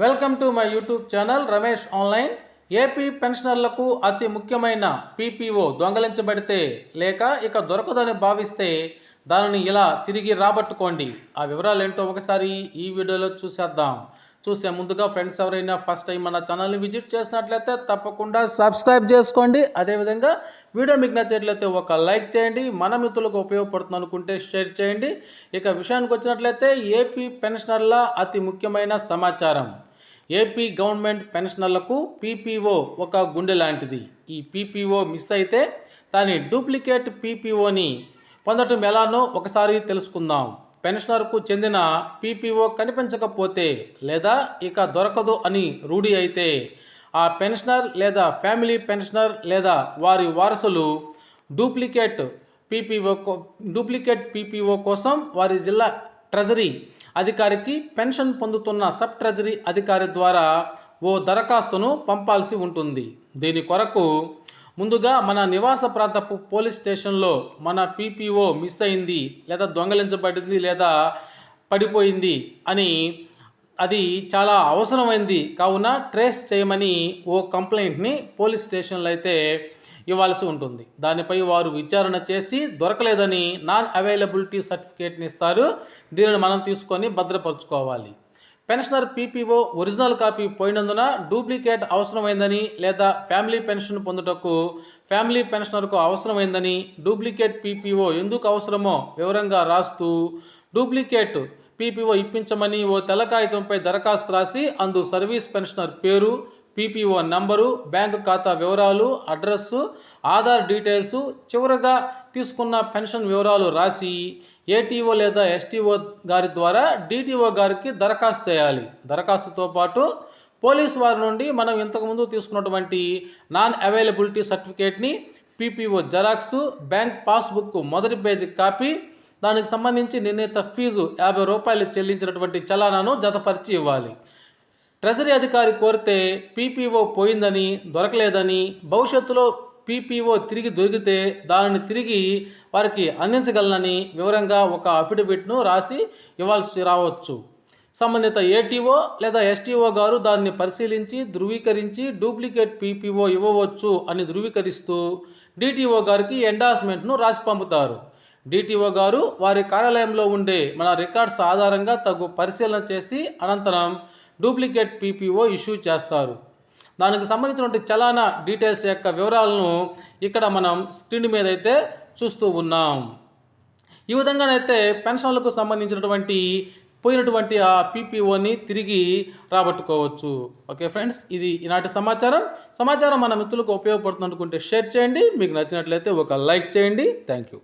Welcome to my YouTube channel Ramesh online. AP పెన్షనర్లకు అతి ముఖ్యమైన పీపీఓ దొంగలించబడితే లేక ఇక దొరకదని భావిస్తే దానిని ఇలా తిరిగి రాబట్టుకోండి. ఆ వివరాలు ఏంటో ఒకసారి ఈ వీడియోలో చూసేద్దాం. చూసే ముందుగా ఫ్రెండ్స్ ఎవరైనా ఫస్ట్ టైం మన ఛానల్ని విజిట్ చేసినట్లయితే తప్పకుండా సబ్స్క్రైబ్ చేసుకోండి. అదేవిధంగా వీడియో మీకు నచ్చినట్లయితే ఒక లైక్ చేయండి. మన మిత్రులకు ఉపయోగపడుతుంది అనుకుంటే షేర్ చేయండి. ఇక విషయానికి వచ్చినట్లయితే ఏపీ పెన్షనర్ల అతి ముఖ్యమైన సమాచారం. ఏపీ గవర్నమెంట్ పెన్షనర్లకు పీపీఓ ఒక గుండె లాంటిది. ఈ పీపీఓ మిస్ అయితే దాని డూప్లికేట్ పీపీఓని పొందటం ఎలానో ఒకసారి తెలుసుకుందాం. పెన్షనర్కు చెందిన పీపీఓ కనిపించకపోతే లేదా ఇక దొరకదు అని రూఢి అయితే ఆ పెన్షనర్ లేదా ఫ్యామిలీ పెన్షనర్ లేదా వారి వారసులు డూప్లికేట్ పీపీఓ డూప్లికేట్ పీపీఓ కోసం వారి జిల్లా ట్రెజరీ అధికారికి పెన్షన్ పొందుతున్న సబ్ ట్రెజరీ అధికారి ద్వారా ఓ దరఖాస్తును పంపాల్సి ఉంటుంది. దీని కొరకు ముందుగా మన నివాస ప్రాంతపు పోలీస్ స్టేషన్లో మన పీపీఓ మిస్ అయింది లేదా దొంగలించబడింది లేదా పడిపోయింది అని అది చాలా అవసరమైంది. కావున ట్రేస్ చేయమని ఓ కంప్లైంట్ని పోలీస్ స్టేషన్లో అయితే ఇవ్వాల్సి ఉంటుంది. దానిపై వారు విచారణ చేసి దొరకలేదని నాన్ అవైలబిలిటీ సర్టిఫికేట్ని ఇస్తారు. దీనిని మనం తీసుకొని భద్రపరచుకోవాలి. పెన్షనర్ పీపీఓ ఒరిజినల్ కాపీ పోయినందున డూప్లికేట్ అవసరమైందని లేదా ఫ్యామిలీ పెన్షన్ పొందుటకు ఫ్యామిలీ పెన్షనర్కు అవసరమైందని డూప్లికేట్ పీపీఓ ఎందుకు అవసరమో వివరంగా రాస్తూ డూప్లికేట్ పీపీఓ ఇప్పించమని ఓ తెల్ల కాగితంపై దరఖాస్తు రాసి అందు సర్వీస్ పెన్షనర్ పేరు పీపీఓ నంబరు బ్యాంకు ఖాతా వివరాలు అడ్రస్సు ఆధార్ డీటెయిల్స్ చివరగా తీసుకున్న పెన్షన్ వివరాలు రాసి ఏటీఓ లేదా ఎస్టీఓ గారి ద్వారా డీటీఓ గారికి దరఖాస్తు చేయాలి. దరఖాస్తుతో పాటు పోలీస్ వారి నుండి మనం ఇంతకుముందు తీసుకున్నటువంటి నాన్ అవైలబిలిటీ సర్టిఫికేట్ని పీపీఓ జెరాక్స్ బ్యాంక్ పాస్బుక్ మొదటి పేజీ కాపీ దానికి సంబంధించి నిర్ణీత ఫీజు యాభై రూపాయలు చెల్లించినటువంటి చలానాను జతపరిచి ఇవ్వాలి. ట్రెజరీ అధికారి కోరితే పీపీఓ పోయిందని దొరకలేదని భవిష్యత్తులో పీపీఓ తిరిగి దొరికితే దానిని తిరిగి వారికి అందించగలనని వివరంగా ఒక అఫిడవిట్ను రాసి ఇవ్వాల్సి రావచ్చు. సంబంధిత ఏటీఓ లేదా ఎస్టీఓ గారు దాన్ని పరిశీలించి ధృవీకరించి డూప్లికేట్ పీపీఓ ఇవ్వవచ్చు అని ధృవీకరిస్తూ డిటిఓ గారికి ఎండార్స్మెంట్ను రాసి పంపుతారు. డిటిఓ గారు వారి కార్యాలయంలో ఉండే మన రికార్డ్స్ ఆధారంగా తగు పరిశీలన చేసి అనంతరం డూప్లికేట్ పీపీఓ ఇష్యూ చేస్తారు. దానికి సంబంధించినటువంటి చలానా డీటెయిల్స్ యొక్క వివరాలను ఇక్కడ మనం స్క్రీన్ మీద అయితే చూస్తూ ఉన్నాం. ఈ విధంగానైతే పెన్షన్లకు సంబంధించినటువంటి పోయినటువంటి ఆ పీపీఓని తిరిగి రాబట్టుకోవచ్చు. ఓకే ఫ్రెండ్స్ ఇది ఈనాటి సమాచారం. సమాచారం మన మిత్రులకు ఉపయోగపడుతుంది అనుకుంటే షేర్ చేయండి. మీకు నచ్చినట్లయితే ఒక లైక్ చేయండి. Thank you.